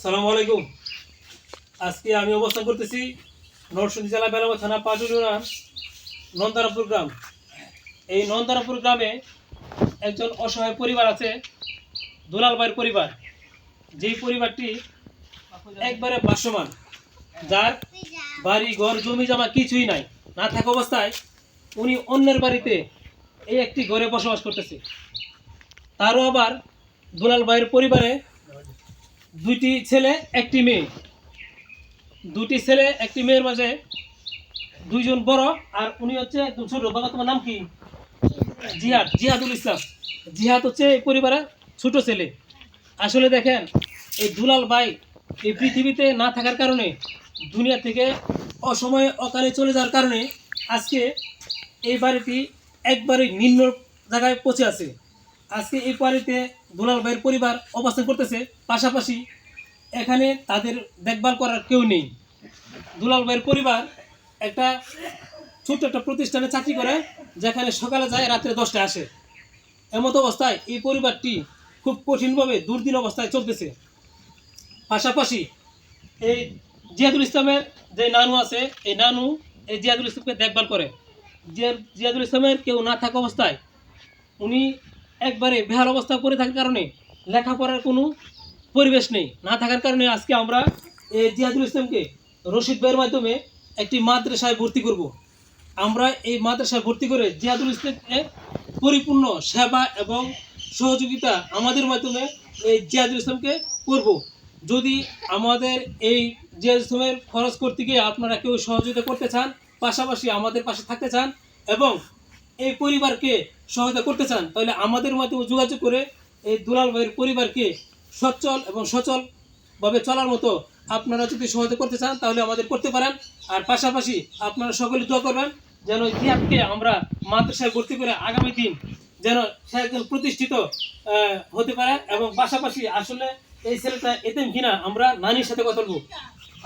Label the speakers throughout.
Speaker 1: আসসালামু আলাইকুম। আজকে আমি অবস্থান করতেছি নরসিংদী জেলা বেলাবা থানা পাটুরিয়ার নন্দারাপুর গ্রাম। এই নন্দারাপুর গ্রামে একজন অসহায় পরিবার আছে, দুলাল ভাইয়ের পরিবার। যেই পরিবারটি একবারে বাসমান যার বাড়ি, ঘর, জমি, জমা কিছুই নাই, না থাকা অবস্থায় উনি অন্যের বাড়িতে এই একটি ঘরে বসবাস করতেছে। তারও আবার দুলাল ভাইয়ের পরিবারে দুইটি ছেলে, একটি মেয়ে। দুটি ছেলে, একটি মেয়ের মাঝে দুইজন বড় আর উনি হচ্ছে একদম ছোট। বাবা, তোমার নাম কি? জিহাদ, জিহাদুল ইসলাম। জিহাদ হচ্ছে এই পরিবারের ছোট ছেলে। আসলে দেখেন, এই দুলাল ভাই এই পৃথিবীতে না থাকার কারণে, দুনিয়া থেকে অসময়ে অকালে চলে যাওয়ার কারণে আজকে এই বাড়িটি একবারে নিম্ন জায়গায় পৌঁছে আছে। আজকে এই বাড়িতে দুলাল ভাইয়ের পরিবার অবস্থান করতেছে, পাশাপাশি এখানে তাদের দেখভাল করার কেউ নেই। দুলাল ভাইয়ের পরিবার একটা ছোট্ট একটা প্রতিষ্ঠানে চাকরি করে, যেখানে সকালে যায়, রাত্রে দশটায় আসে। এমত অবস্থায় এই পরিবারটি খুব কঠিনভাবে দুর্দিন অবস্থায় চলতেছে। পাশাপাশি এই জিয়াদুল ইসলামের যে নানু আছে, এই নানু এই জিয়াদুল ইসলামকে দেখভাল করে। জিয়া- জিয়াদুল ইসলামের কেউ না থাকা অবস্থায় উনি একবারে বেহাল অবস্থা করে থাকার কারণে লেখাপড়ার কোনো পরিবেশ নেই। না থাকার কারণে আজকে আমরা এই জিয়াদুল ইসলামকে রশিদ ভাইয়ের মাধ্যমে একটি মাদ্রাসায় ভর্তি করব। আমরা এই মাদ্রাসায় ভর্তি করে জিয়াদুল ইসলামকে পরিপূর্ণ সেবা এবং সহযোগিতা আমাদের মাধ্যমে এই জিয়াদুল ইসলামকে করব। যদি আমাদের এই জিয়াদুল ইসলামের খরচ করতে গিয়ে আপনারা কেউ সহযোগিতা করতে চান, পাশাপাশি আমাদের পাশে থাকতে চান এবং এই পরিবারকে সহায়তা করতে চান তাহলে আমাদের মাধ্যমে যোগাযোগ করে এই দুলাল ভাইয়ের পরিবারকে সচ্ছল এবং সচল ভাবে চলার মতো আপনারা যদি সহায়তা করতে চান তাহলে আমাদের করতে পারেন। আর পাশাপাশি আপনারা সকলে দোয়া করবেন যেন জিয়াদকে আমরা মাদ্রাসায় ভর্তি করে আগামী দিন যেন সে একজন প্রতিষ্ঠিত হতে পারে এবং পাশাপাশি আসলে এই ছেলেটা এতেম কিনা আমরা নানির সাথে কথা বলব।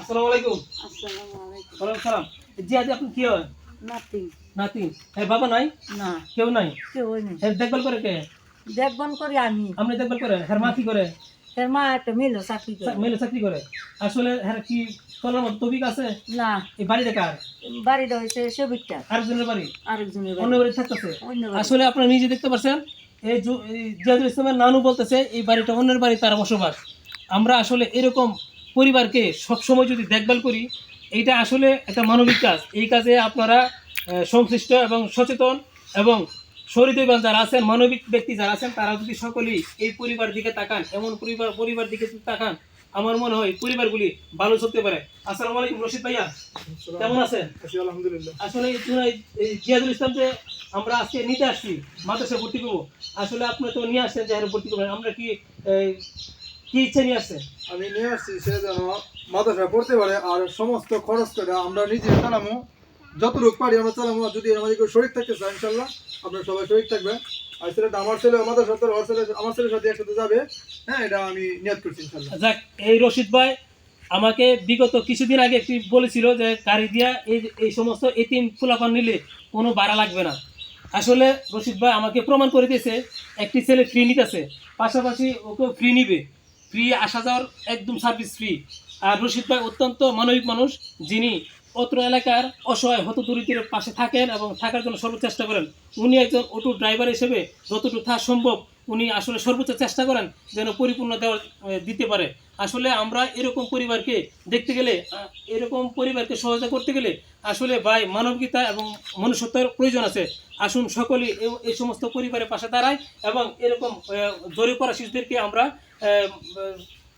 Speaker 1: আসসালামু আলাইকুম।
Speaker 2: আসসালামু আলাইকুম।
Speaker 1: সালাম। জিয়াদি আপনি কি হয়?
Speaker 2: নাতি
Speaker 1: নাতি হ্যাঁ বাবা নাই?
Speaker 2: না।
Speaker 1: কেউ নাই?
Speaker 2: কেউ নেই।
Speaker 1: হ্যাঁ দেখভাল করে কে?
Speaker 2: দেখবান করি আমি।
Speaker 1: আপনি দেখভাল করে? হ্যাঁ মা কি করে?
Speaker 2: এর মা একটা মিলো চাকরি করে।
Speaker 1: মেলে চাকরি করে? আসলে হ্যাঁ কি চলার মতো তবিক আছে?
Speaker 2: না।
Speaker 1: এই বাড়িটা কার?
Speaker 2: বাড়িটা হয়েছে সেবিকটা
Speaker 1: আরেকজনের বাড়ি?
Speaker 2: আরেকজনের
Speaker 1: অন্য
Speaker 2: বাড়ি
Speaker 1: থাকতেছে? আসলে আপনারা নিজে দেখতে পাচ্ছেন এই জিয়াদুল ইসলামের নানু বলতেছে এই বাড়িটা অন্যের বাড়ি তারা বসবাস। আমরা আসলে এরকম পরিবারকে সবসময় যদি দেখভাল করি এইটা আসলে একটা মানবিক কাজ। এই কাজে আপনারা সংশ্লিষ্ট এবং সচেতন এবং সরিদৈবান যারা আছেন মানবিক ব্যক্তি যারা আছেন তারা যদি সকলেই এই পরিবার দিকে তাকান এমন পরিবার পরিবার দিকে যদি তাকান আমার মনে হয় পরিবারগুলি ভালো চলতে পারে। আসসালামু আলাইকুম রশিদ ভাইয়া। কেমন আছেন?
Speaker 3: আলহামদুলিল্লাহ।
Speaker 1: আসলে জিয়াদুল ইসলাম যে আমরা আজকে নিতে আসছি মাদ্রাসায় ভর্তি করব আসলে আপনি তো নিয়ে আসছেন যে ভর্তি করবেন আমরা কি কি ইচ্ছে নিয়ে আসছেন
Speaker 3: আমি নিয়ে আসছি সে যেন মাদ্রাসা পড়তে পারে আর সমস্ত খরচ করে আমরা নিজে চালামো। যতটুকু পারি আমরা চালামো যদি আমাদের কেউ শরীর থাকতে চায় ইনশাল্লাহ আপনারা সবাই শরীর থাকবেন আর ছেলেটা আমার ছেলে মাদ্রাসা তোর ওর ছেলে আমার ছেলের সাথে একসাথে যাবে। হ্যাঁ এটা আমি নিয়ত করছি ইনশাল্লাহ।
Speaker 1: যাক এই রশিদ ভাই আমাকে বিগত কিছুদিন আগে একটি বলেছিল যে গাড়ি দিয়া এই এই সমস্ত এতিম ফুলাপান নিলে কোনো ভাড়া লাগবে না। আসলে রশিদ ভাই আমাকে প্রমাণ করে দিয়েছে একটি ছেলে ফ্রি নিতেছে। পাশাপাশি ওকেও ফ্রি নিবে। ফ্রি আসা যাওয়ার একদম সার্ভিস ফ্রি আর রশিদ ভাই অত্যন্ত মানবিক মানুষ যিনি অত্র এলাকার অসহায় হত দরিদ্রের পাশে থাকেন এবং থাকার জন্য সর্বোচ্চ চেষ্টা করেন। উনি একজন অটো ড্রাইভার হিসেবে যতটুকু থাকা সম্ভব উনি আসলে সর্বোচ্চ চেষ্টা করেন যেন পরিপূর্ণ দেওয়ার আহ, দিতে পারে। আসলে আমরা এরকম পরিবারকে দেখতে গেলে এরকম পরিবারকে সহায়তা করতে গেলে আসলে ভাই মানবিকতা এবং মনুষ্যত্বের প্রয়োজন আছে। আসুন সকলেই এই- সমস্ত পরিবারের পাশে দাঁড়ায় এবং এরকম জরিপ করা শিশুদেরকে আমরা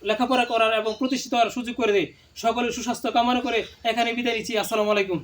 Speaker 1: লেখাপড়া করার এবং প্রতিষ্ঠিত হওয়ার সুযোগ করে দেয়। সকলের সুস্বাস্থ্য কামনা করে এখানে বিদায় নিচ্ছি। আসসালামু আলাইকুম।